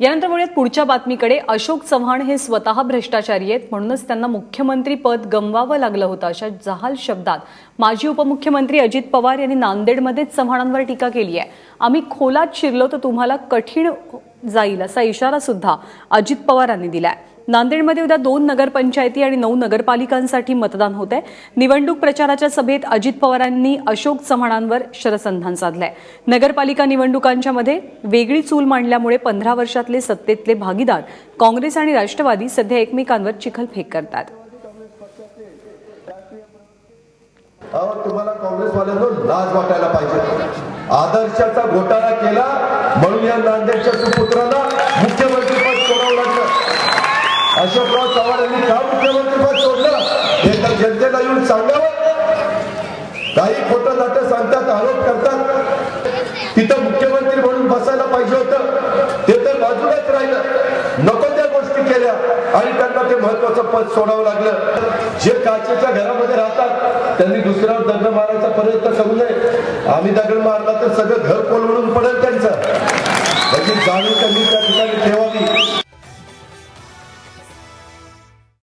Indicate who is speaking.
Speaker 1: यानंतर वळूयात पुढच्या बातमीकडे. अशोक चव्हाण हे स्वतः भ्रष्टाचारी आहेत म्हणूनच त्यांना मुख्यमंत्री पद गमवावं लागलं होतं अशा जहाल शब्दात. माजी उपमुख्यमंत्री अजित पवार यांनी नांदेडमध्येच चव्हाणांवर टीका केली आहे. आम्ही खोलात शिरलो तर तुम्हाला कठीण जाईल असा इशारा सुद्धा अजित पवारांनी दिलाय. नांदेडमध्ये उद्या दोन नगरपंचायती आणि नऊ नगरपालिकांसाठी मतदान होत आहे. निवडणूक प्रचाराच्या सभेत अजित पवारांनी अशोक चव्हाणांवर शरसंधान साधलंय. नगरपालिका निवडणुकांच्या मध्ये वेगळी चूल मांडल्यामुळे पंधरा वर्षातले सत्तेतले भागीदार काँग्रेस आणि राष्ट्रवादी सध्या एकमेकांवर चिखलफेक करतात.
Speaker 2: तुम्हाला काँग्रेसवाल्यांना लाज वाटायला पाहिजे. आदर्शाचा घोटाळा केला म्हणून या नांदेडच्या अशोकराव चव्हाण यांनी का मुख्यमंत्रीपद सोडलं. हे तर जनतेला येऊन सांगावं. काही खोटं नाटं सांगतात आरोप करतात. तिथं मुख्यमंत्री म्हणून बसायला पाहिजे होतं. ते तर बाजूलाच राहिलं. नको त्या गोष्टी केल्या. आणि त्यांना ते महत्वाचं पद सोडावं लागलं. जे काचेच्या घरामध्ये राहतात त्यांनी दुसऱ्यावर दंड मारायचा प्रयत्न करू नये. आम्ही दगड मारला तर सगळं घर कोलवडून पडेल त्यांचं. त्याची जाणीव त्यांनी त्या ठिकाणी ठेवावी.